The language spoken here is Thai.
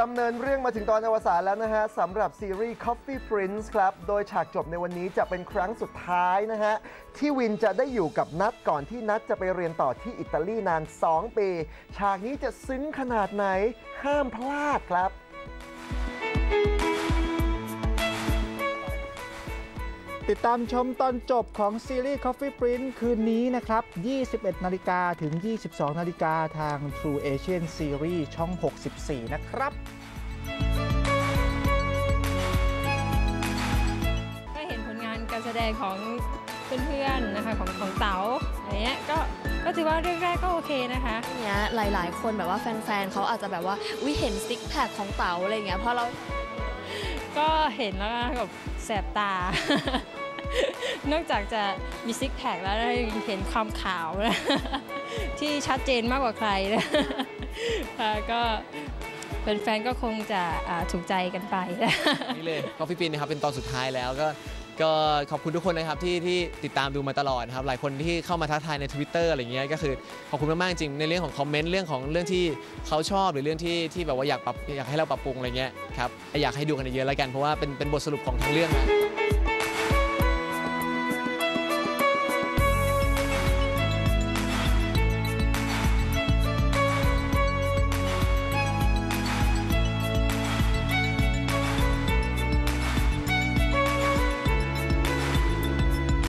ดำเนินเรื่องมาถึงตอนอวสานแล้วนะฮะสำหรับซีรีส์ Coffee Prince ครับ โดยฉากจบในวันนี้จะเป็นครั้งสุดท้ายนะฮะ ที่วินจะได้อยู่กับนัดก่อนที่นัดจะไปเรียนต่อที่อิตาลีนาน 2 ปี ฉากนี้จะซึ้งขนาดไหน ห้ามพลาดครับ ติดตามชมตอนจบของซีรีส์ Coffee Print คืนนี้นะครับ 21 นาฬิกาถึง 22 นาฬิกาทาง True Asian Series ช่อง 64 นะครับก็เห็นผลงานการแสดงของเพื่อนๆนะคะของของเต๋าอะไรเงี้ยก็ก็ถือว่าเรื่องแรกก็โอเคนะคะเนี้ยหลายๆ คนแบบว่าแฟนๆเขาอาจจะแบบว่าวิเห็นซิกแพคของเต๋าอะไรเงี้ยเพราะเราก็เห็นแล้วก็แบบแสบตา นอกจากจะมีซิกแพคแล้วได้เห็นความขาวนะที่ชัดเจนมากกว่าใครนะค่ะก็แฟนก็คงจะถูกใจกันไปนี่เลยก็ฟิปินนะครับเป็นตอนสุดท้ายแล้วก็ก็ขอบคุณทุกคนนะครับที่ที่ติดตามดูมาตลอดครับหลายคนที่เข้ามาทักทายใน Twitter อะไรเงี้ยก็คือขอบคุณมากๆจริงในเรื่องของคอมเมนต์เรื่องของเรื่องที่เขาชอบหรือเรื่องที่ที่แบบว่าอยากปรับอยากให้เราปรับปรุงอะไรเงี้ยครับอยากให้ดูกันเยอะๆแล้วกันเพราะว่าเป็นเป็นบทสรุปของทั้งเรื่องนะ